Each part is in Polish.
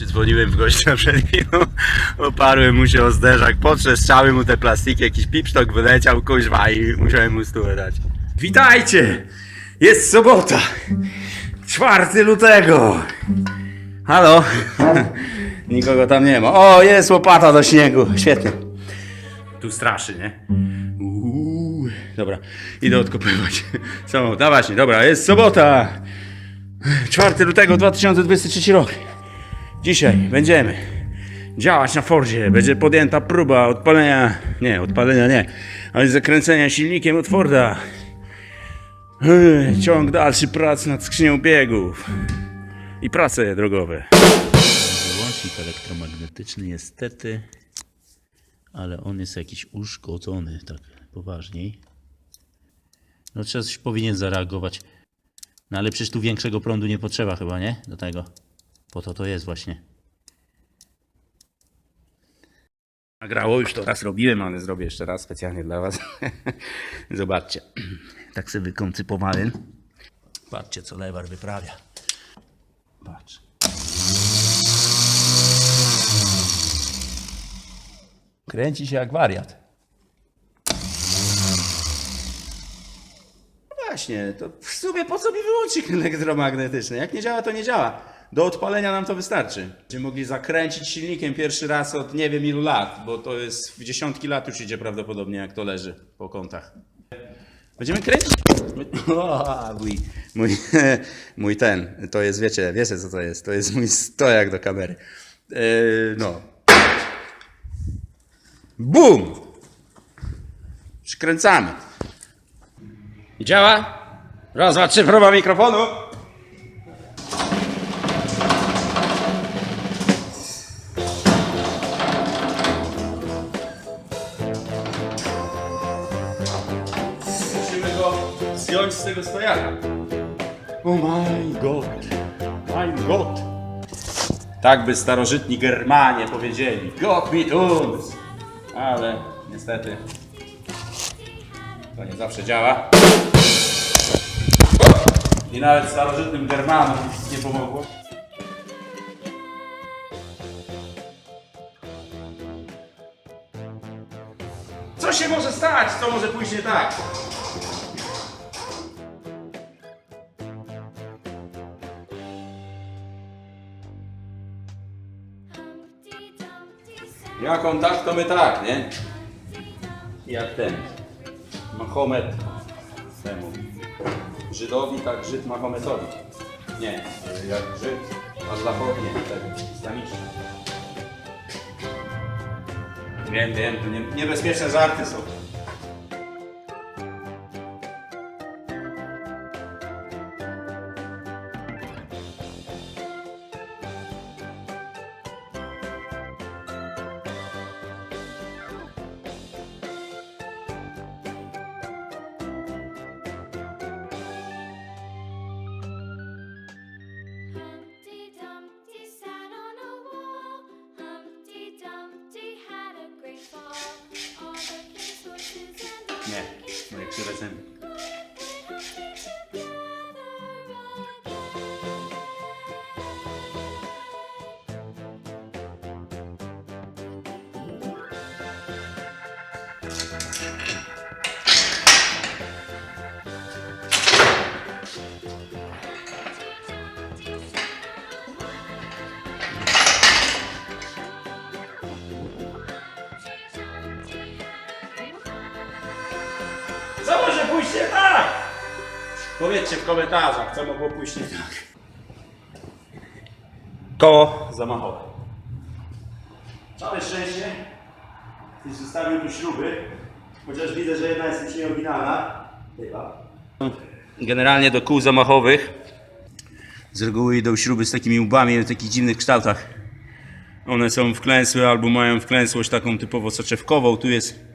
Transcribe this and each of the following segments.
Przydzwoniłem w gościa przed chwilą, oparłem mu się o zderzak, potrzeszczały mu te plastiki, jakiś pipsztok wyleciał, kuźwa i musiałem mu stówę dać. Witajcie! Jest sobota! 4 lutego! Halo? Nikogo tam nie ma. O, jest łopata do śniegu. Świetnie. Tu straszy, nie? Uuu. Dobra, idę odkopywać. Samochód, no właśnie, dobra, jest sobota! 4 lutego 2023 rok. Dzisiaj będziemy działać na Fordzie. Będzie podjęta próba odpalenia, nie, odpalenia nie, ale zakręcenia silnikiem od Forda. Ciąg dalszy prac nad skrzynią biegów i prace drogowe. Wyłącznik elektromagnetyczny niestety, ale on jest jakiś uszkodzony, tak poważniej. No coś powinien zareagować. No ale przecież tu większego prądu nie potrzeba chyba, nie? Do tego. Po to to jest właśnie. Nagrało już to raz robiłem, ale zrobię jeszcze raz specjalnie dla was. Zobaczcie. Tak sobie wykoncypowałem. Patrzcie, co lewar wyprawia. Patrz. Kręci się jak wariat. Właśnie, to w sumie po co mi wyłącznik elektromagnetyczny? Jak nie działa, to nie działa. Do odpalenia nam to wystarczy. Będziemy mogli zakręcić silnikiem pierwszy raz od nie wiem ilu lat, bo to jest w dziesiątki lat już idzie prawdopodobnie, jak to leży po kątach. Będziemy kręcić. O, mój, mój, mój ten, to jest, wiecie, wiecie co to jest? To jest mój stojak do kamery. Yy, no. Bum! Przykręcamy. I działa? Raz, dwa, trzy, próba mikrofonu. Stojaka. Oh my god. My god. Tak by starożytni Germanie powiedzieli. God mit uns. Ale niestety to nie zawsze działa. I nawet starożytnym Germanom nic nie pomogło. Co się może stać? Co może pójść nie tak? Jak on tak, to my tak, nie? Jak ten. Mahomet temu. Żydowi, tak Żyd Mahometowi. Nie, jak Żyd Allahowi, nie, tak islamiczny. Wiem, wiem, to nie, niebezpieczne żarty są. Yeah, like, so doesn't nie tak? Powiedzcie w komentarzach, co mogło pójść nie tak. Koło zamachowe. Całe szczęście. Ktoś zostawił tu śruby. Chociaż widzę, że jedna jest już nieoryginalna. Chyba. Generalnie do kół zamachowych z reguły idą śruby z takimi łbami w takich dziwnych kształtach. One są wklęsłe albo mają wklęsłość taką typowo soczewkową. Tu jest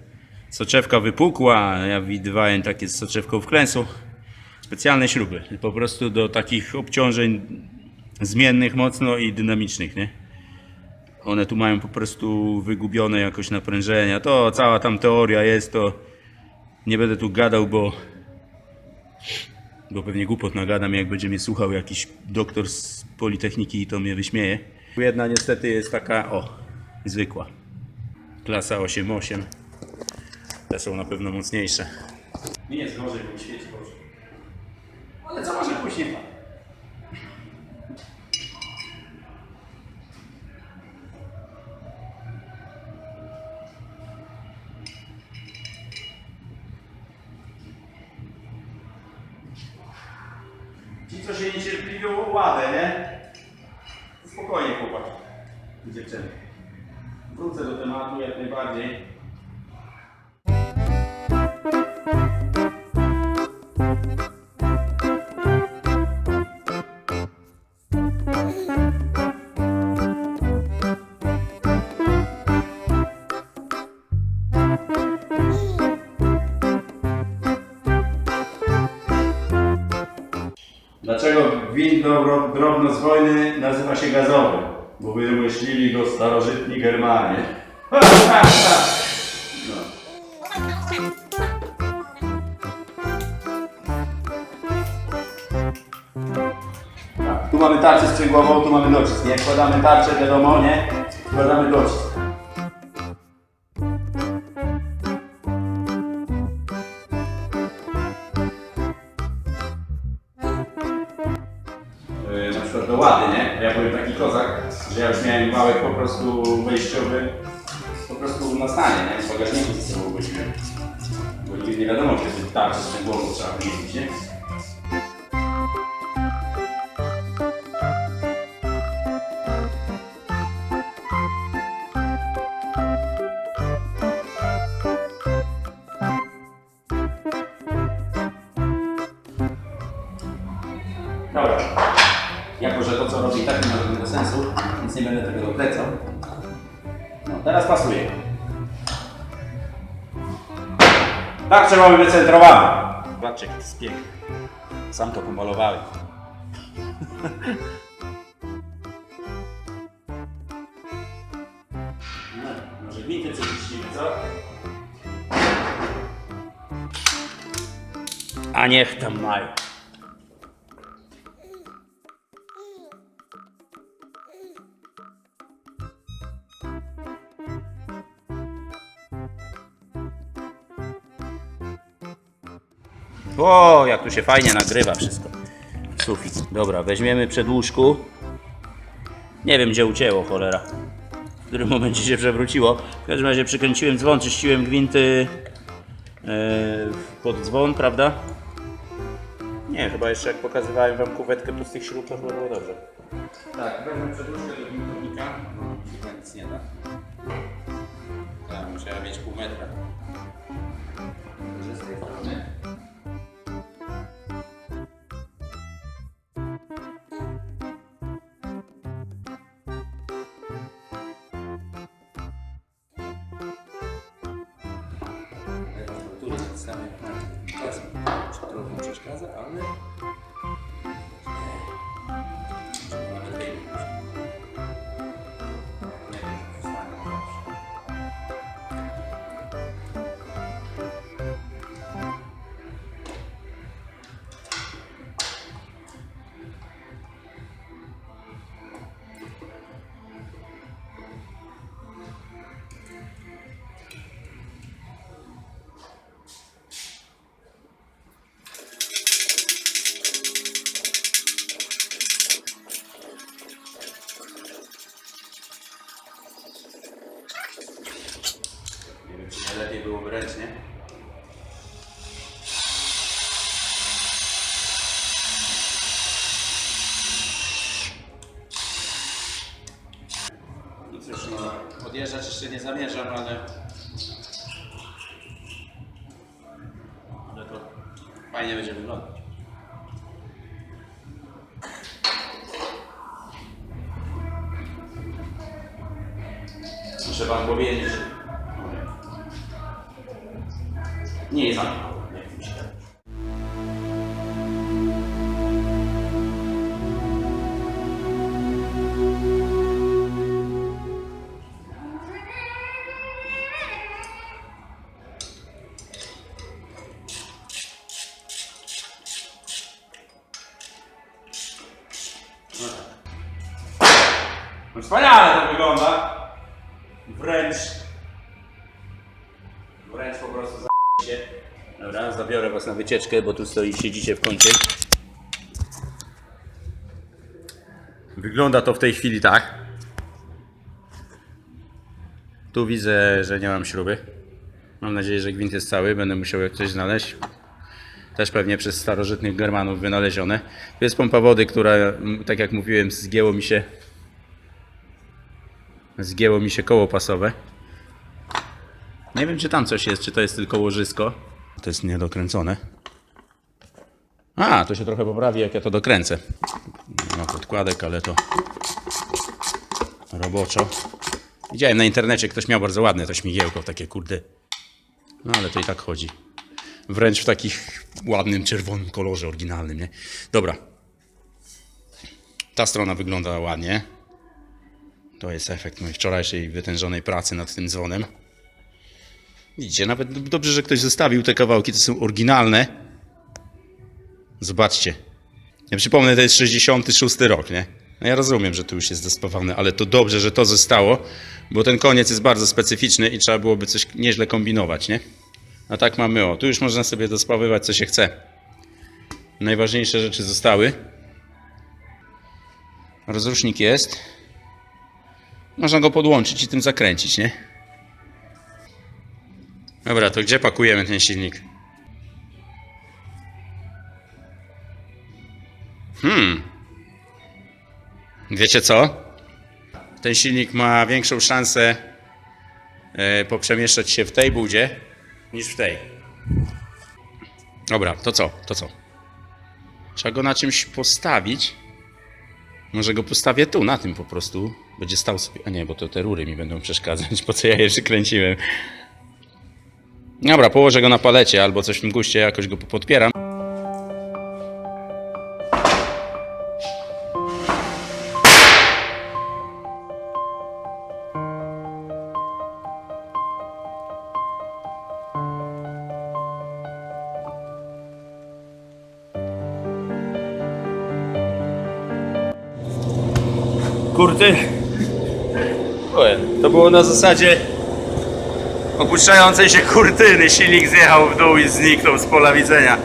soczewka wypukła, ja widywałem takie z soczewką wklęsłą. Specjalne śruby, po prostu do takich obciążeń zmiennych mocno i dynamicznych, nie? One tu mają po prostu wygubione jakoś naprężenia. To cała tam teoria jest, to nie będę tu gadał, bo bo pewnie głupot nagadam, jak będzie mnie słuchał jakiś doktor z Politechniki i to mnie wyśmieje. Jedna niestety jest taka, o, zwykła. Klasa 8.8. Te są na pewno mocniejsze. Nie jest gorzej, bo mi dobro- drobnozwojny nazywa się gazowy? Bo wymyślili go starożytni Germanie. No. Tak, tu mamy tarczę sprzęgłową, tu mamy docisk, nie? Wkładamy tarczę, wiadomo, nie? Wkładamy docisk. Kozak, że ja już miałem wałek po prostu wejściowy po prostu na stanie, nie? W bagażniku ze sobą weźmiemy. Bo nigdy nie wiadomo, kiedy tarczę sprzęgłową trzeba wymienić, nie? Tarczę mamy wycentrowaną. Zobaczcie, jaki to jest piękny. Sam to pomalowałem. No, może przeczyścimy, co? A niech tam mają. O, jak tu się fajnie nagrywa wszystko. Sufit. Dobra, weźmiemy przedłużku. Nie wiem, gdzie ucięło, cholera. W którym momencie się przewróciło. W każdym razie przykręciłem dzwon, czyściłem gwinty e, pod dzwon, prawda? Nie, chyba jeszcze jak pokazywałem wam kuwetkę pustych śrub, to było dobrze. Tak, weźmy przedłużkę do gwintownika. No, chyba nic nie da. Tak, musiała mieć pół metra. Może z tej strony. Nie jest zamknięty. Wycieczkę, bo tu stoi, siedzicie w kącie. Wygląda to w tej chwili tak. Tu widzę, że nie mam śruby. Mam nadzieję, że gwint jest cały. Będę musiał jak coś znaleźć. Też pewnie przez starożytnych Germanów wynalezione. Tu jest pompa wody, która, tak jak mówiłem, zgięło mi się zgięło mi się koło pasowe. Nie wiem, czy tam coś jest, czy to jest tylko łożysko. To jest niedokręcone. A, to się trochę poprawi, jak ja to dokręcę. Nie ma podkładek, ale to roboczo. Widziałem na internecie, ktoś miał bardzo ładne to śmigiełko, takie kurde. No ale to i tak chodzi. Wręcz w takich ładnym, czerwonym kolorze oryginalnym, nie? Dobra. Ta strona wygląda ładnie. To jest efekt mojej wczorajszej wytężonej pracy nad tym dzwonem. Widzicie, nawet dobrze, że ktoś zostawił te kawałki, to są oryginalne. Zobaczcie. Ja przypomnę, to jest 66 rok, nie? No ja rozumiem, że tu już jest zespawane, ale to dobrze, że to zostało, bo ten koniec jest bardzo specyficzny i trzeba byłoby coś nieźle kombinować, nie? A tak mamy, o, tu już można sobie dospawywać co się chce. Najważniejsze rzeczy zostały. Rozrusznik jest. Można go podłączyć i tym zakręcić, nie? Dobra, to gdzie pakujemy ten silnik? Hmm. Wiecie co? Ten silnik ma większą szansę e, poprzemieszczać się w tej budzie niż w tej. Dobra, to co? To co? Trzeba go na czymś postawić. Może go postawię tu, na tym po prostu. Będzie stał sobie. A nie, bo to te rury mi będą przeszkadzać, po co ja je przykręciłem. Dobra, położę go na palecie albo coś w tym guście, jakoś go podpieram. Było na zasadzie opuszczającej się kurtyny. Silnik zjechał w dół i zniknął z pola widzenia.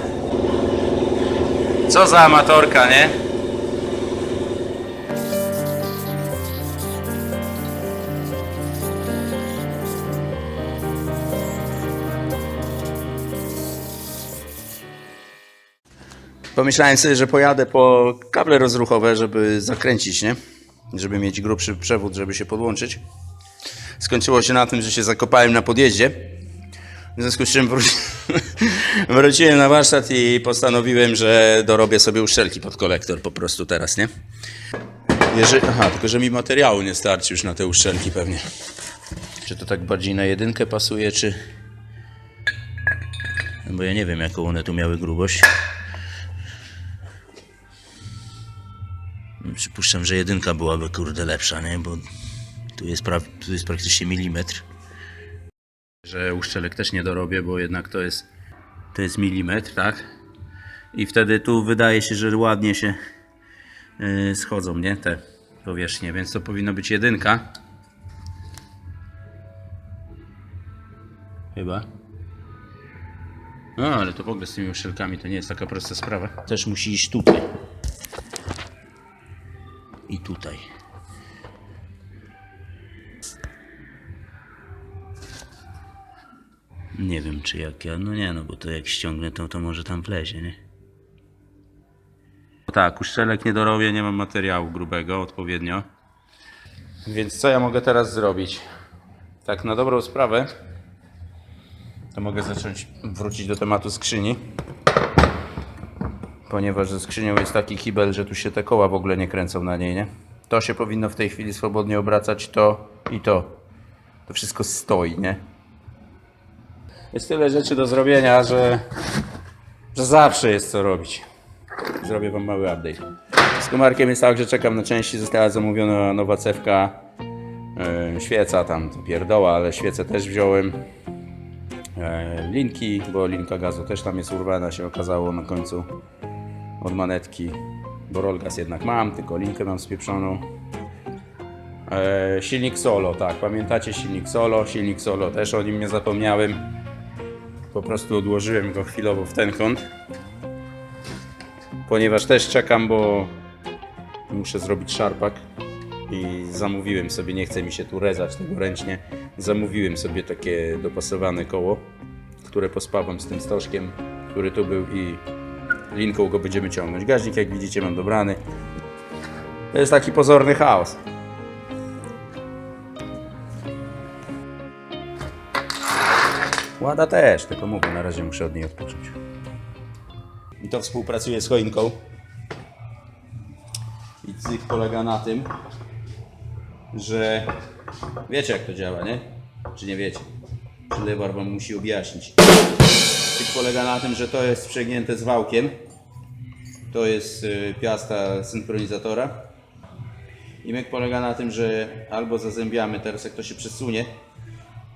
Co za amatorka, nie? Pomyślałem sobie, że pojadę po kable rozruchowe, żeby zakręcić, nie? Żeby mieć grubszy przewód, żeby się podłączyć. Skończyło się na tym, że się zakopałem na podjeździe. W związku z czym wróci... wróciłem na warsztat i postanowiłem, że dorobię sobie uszczelki pod kolektor po prostu teraz, nie? Jeżeli... Aha, tylko że mi materiału nie starczy już na te uszczelki pewnie. Czy to tak bardziej na jedynkę pasuje, czy... No Bo ja nie wiem, jaką one tu miały grubość. Przypuszczam, że jedynka byłaby kurde lepsza, nie? Bo tu jest, pra... tu jest praktycznie milimetr. Że uszczelek też nie dorobię, bo jednak to jest to jest milimetr, tak? I wtedy tu wydaje się, że ładnie się yy, schodzą, nie? Te powierzchnie, więc to powinno być jedynka. Chyba. No, ale to w ogóle z tymi uszczelkami to nie jest taka prosta sprawa. Też musi iść tutaj. I tutaj. Nie wiem czy jak ja, no nie no, bo to jak ściągnę to, to może tam wlezie, nie? Tak, uszczelek nie dorobię, nie mam materiału grubego odpowiednio. Więc co ja mogę teraz zrobić? Tak na dobrą sprawę to mogę zacząć wrócić do tematu skrzyni. Ponieważ ze skrzynią jest taki kibel, że tu się te koła w ogóle nie kręcą na niej, nie? To się powinno w tej chwili swobodnie obracać, to i to. To wszystko stoi, nie? Jest tyle rzeczy do zrobienia, że, że zawsze jest co robić. Zrobię wam mały update. Z komarkiem jest tak, że czekam na części. Została zamówiona nowa cewka. Yy, świeca tam pierdoła, ale świecę też wziąłem. Yy, linki, bo linka gazu też tam jest urwana, się okazało na końcu od manetki. Bo Rolgas jednak mam, tylko linkę mam spieprzoną. E, silnik solo, tak, pamiętacie silnik solo? Silnik solo, też o nim nie zapomniałem. Po prostu odłożyłem go chwilowo w ten kąt. Ponieważ też czekam, bo muszę zrobić szarpak i zamówiłem sobie, nie chce mi się tu rezać tego ręcznie, zamówiłem sobie takie dopasowane koło, które pospawam z tym stożkiem, który tu był i linką go będziemy ciągnąć. Gaźnik jak widzicie mam dobrany. To jest taki pozorny chaos. Łada też, tylko mówię, na razie muszę od niej odpocząć. I to współpracuje z choinką. I cyk polega na tym, że wiecie jak to działa, nie? Czy nie wiecie? Czy Lewar wam musi objaśnić. Cyk polega na tym, że to jest sprzęgnięte z wałkiem. To jest y, piasta synchronizatora. I myk polega na tym, że albo zazębiamy, teraz jak to się przesunie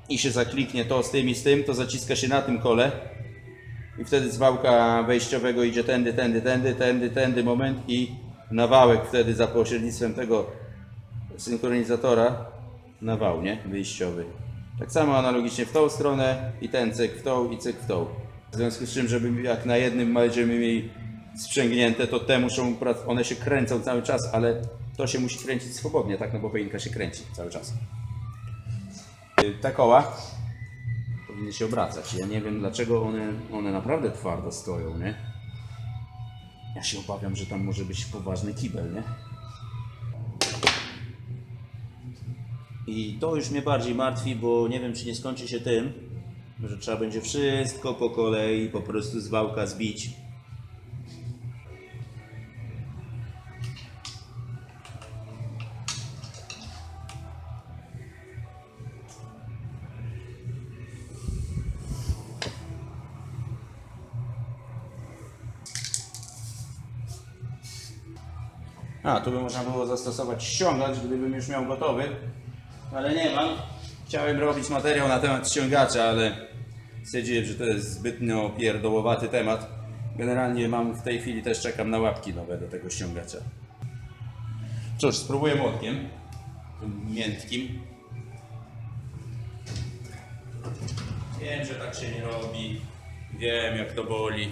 i się zakliknie to z tym i z tym, to zaciska się na tym kole i wtedy z wałka wejściowego idzie tędy, tędy, tędy, tędy, tędy moment i na wałek wtedy za pośrednictwem tego synchronizatora na wał, nie? Wyjściowy. Tak samo analogicznie w tą stronę i ten cyk w tą i cyk w tą. W związku z czym, żeby jak na jednym będziemy mieli sprzęgnięte, to te muszą, one się kręcą cały czas, ale to się musi kręcić swobodnie, tak? No bo choinka się kręci cały czas. Te koła powinny się obracać. Ja nie wiem dlaczego one, one naprawdę twardo stoją, nie? Ja się obawiam, że tam może być poważny kibel, nie? I to już mnie bardziej martwi, bo nie wiem, czy nie skończy się tym, że trzeba będzie wszystko po kolei po prostu z wałka zbić. Tu by można było zastosować ściągacz, gdybym już miał gotowy, ale nie mam. Chciałem robić materiał na temat ściągacza, ale stwierdziłem, że to jest zbytnio pierdołowaty temat. Generalnie mam w tej chwili też czekam na łapki nowe do tego ściągacza. Cóż, spróbuję młotkiem, tym miętkim. Wiem, że tak się nie robi. Wiem, jak to boli.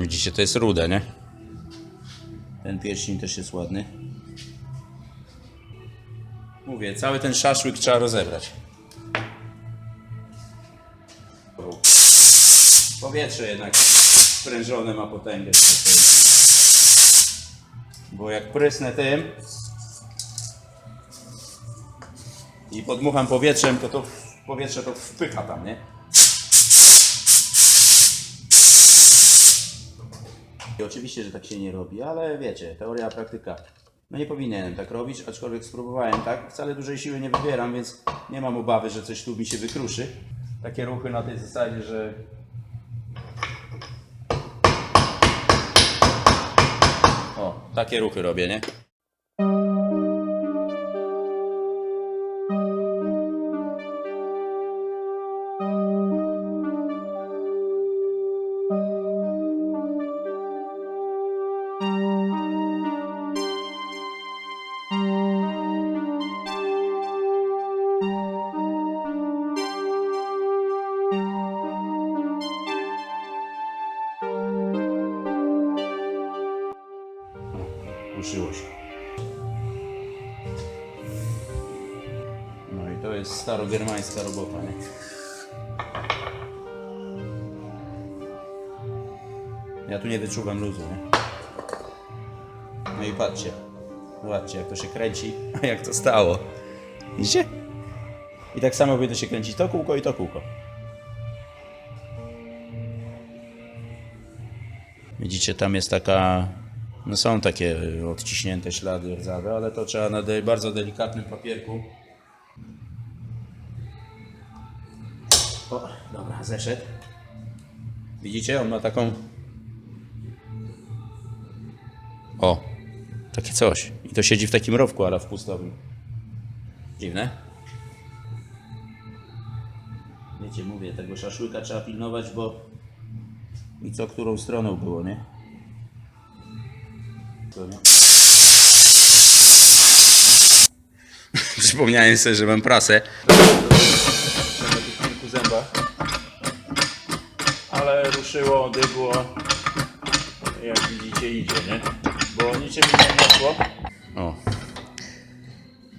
Widzicie, to jest rude, nie? Ten pierścień też jest ładny. Mówię, cały ten szaszłyk trzeba rozebrać. Powietrze jednak sprężone ma potęgę. Bo jak prysnę tym i podmucham powietrzem, to to powietrze to wpycha tam, nie? I oczywiście, że tak się nie robi, ale wiecie, teoria, praktyka. No nie powinienem tak robić, aczkolwiek spróbowałem tak. Wcale dużej siły nie wybieram, więc nie mam obawy, że coś tu mi się wykruszy. Takie ruchy na tej zasadzie, że takie ruchy robię, nie? Jest starogermańska robota, nie? Ja tu nie wyczuwam luzu, nie? No i patrzcie. Zobaczcie, jak to się kręci, a jak to stało. Widzicie? I tak samo będzie się kręcić to kółko i to kółko. Widzicie, tam jest taka. No są takie odciśnięte ślady rdzawe, ale to trzeba na bardzo delikatnym papierku. Zeszedł. Widzicie, on ma taką. O, takie coś. I to siedzi w takim rowku, ale w pustowym. Dziwne. Wiecie, mówię, tego szaszłyka trzeba pilnować, bo i co którą stroną było, nie? Co, nie? Przypomniałem sobie, że mam prasę. Ruszyło, dybło. Jak widzicie idzie, nie? Bo niczym mi nie niosło. O.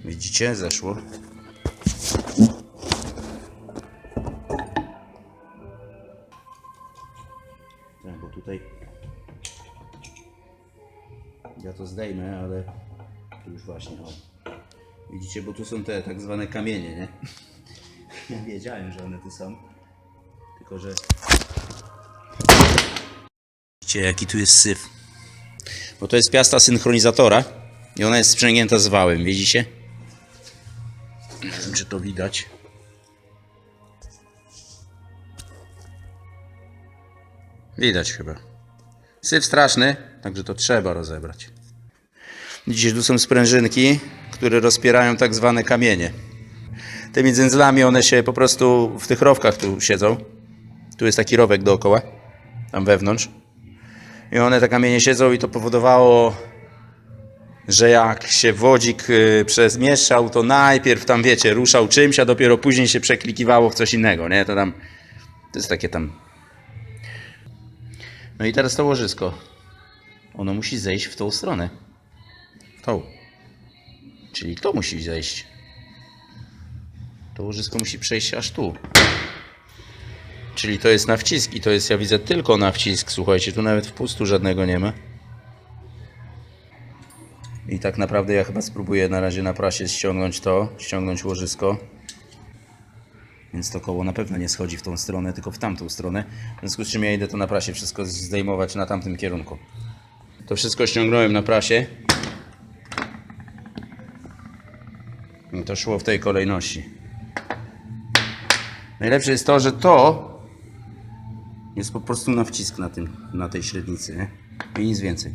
Widzicie? Zeszło. Tak, bo tutaj ja to zdejmę, ale tu już właśnie o. Widzicie, bo tu są te tak zwane kamienie, nie? Ja wiedziałem, że one tu są. Tylko, że Widzicie, jaki tu jest syf. Bo to jest piasta synchronizatora i ona jest sprzęgnięta z wałem, widzicie? Nie wiem, czy to widać. Widać chyba. Syf straszny, także to trzeba rozebrać. Widzicie, tu są sprężynki, które rozpierają tak zwane kamienie. Tymi dzędzlami one się po prostu w tych rowkach tu siedzą. Tu jest taki rowek dookoła, tam wewnątrz. I one te kamienie siedzą i to powodowało, że jak się wodzik y, przemieszczał, to najpierw tam wiecie, ruszał czymś, a dopiero później się przeklikiwało w coś innego, nie? To tam, to jest takie tam... No i teraz to łożysko. Ono musi zejść w tą stronę. W tą. Czyli to musi zejść. To łożysko musi przejść aż tu. Czyli to jest na wcisk i to jest, ja widzę, tylko na wcisk. Słuchajcie, tu nawet wpustu żadnego nie ma. I tak naprawdę ja chyba spróbuję na razie na prasie ściągnąć to, ściągnąć łożysko. Więc to koło na pewno nie schodzi w tą stronę, tylko w tamtą stronę. W związku z czym ja idę to na prasie wszystko zdejmować na tamtym kierunku. To wszystko ściągnąłem na prasie. I to szło w tej kolejności. Najlepsze jest to, że to jest po prostu na wcisk na, tym, na tej średnicy, nie? I nic więcej.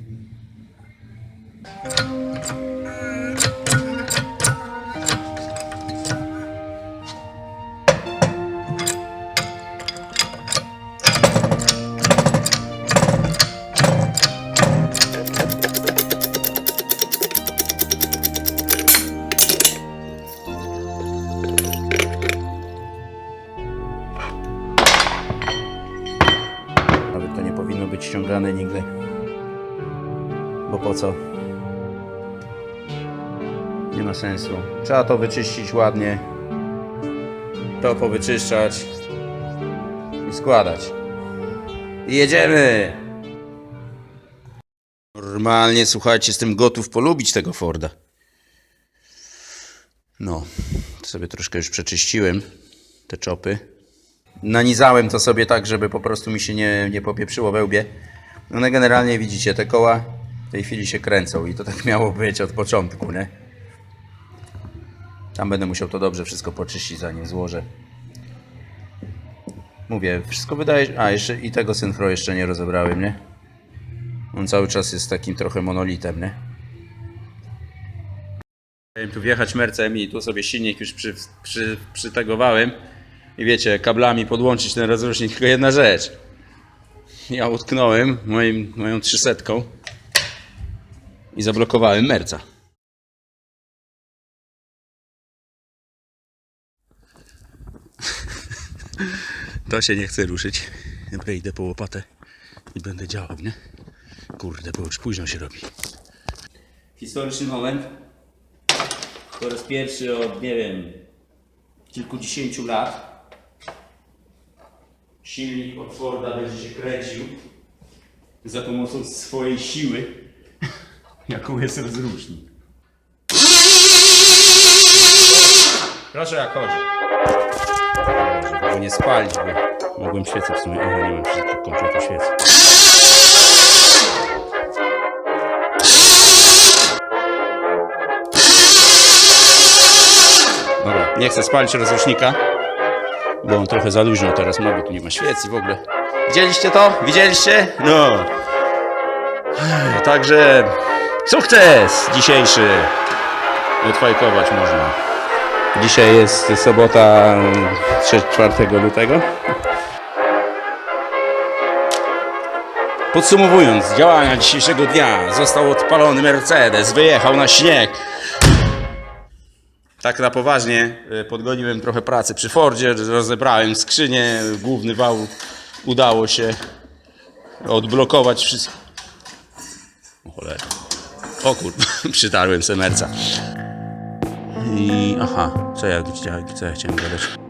Po co? Nie ma sensu. Trzeba to wyczyścić ładnie. To powyczyszczać. I składać. I jedziemy! Normalnie, słuchajcie, jestem gotów polubić tego Forda. No, sobie troszkę już przeczyściłem te czopy. Nanizałem to sobie tak, żeby po prostu mi się nie, nie popieprzyło we łbie. One generalnie widzicie, te koła w tej chwili się kręcą i to tak miało być od początku, nie? Tam będę musiał to dobrze wszystko poczyścić zanim złożę. Mówię, wszystko wydaje A, jeszcze i tego synchro jeszcze nie rozebrałem, nie? On cały czas jest takim trochę monolitem, nie? Tu wjechać mercem i tu sobie silnik już przy, przy, przytagowałem. I wiecie, kablami podłączyć ten rozrusznik, tylko jedna rzecz. Ja utknąłem moim, moją trzysetką i zablokowałem merca. To się nie chce ruszyć. Dobra, idę po łopatę i będę działał, nie? Kurde, bo już późno się robi. historyczny moment. Po raz pierwszy od, nie wiem, kilkudziesięciu lat silnik od Forda będzie się kręcił za pomocą swojej siły, jaką jest rozrusznik. Proszę jak chodzi. Żeby go nie spalić, bo mogłem świecę w sumie. Aha, nie mam wszystkich kompletu świec. Dobra, nie chcę spalić rozrusznika, bo on trochę za luźno teraz ma, bo tu nie ma świec i w ogóle. Widzieliście to? Widzieliście? No. Także sukces dzisiejszy. Odfajkować można. Dzisiaj jest sobota 3-4 lutego. Podsumowując, działania dzisiejszego dnia. Został odpalony Mercedes, wyjechał na śnieg. Tak na poważnie, y, podgoniłem trochę pracy przy Fordzie, rozebrałem skrzynię, główny wał udało się odblokować wszystko. O cholera. O kur... przytarłem semerca. I aha, co ja, co ja chciałem gadać?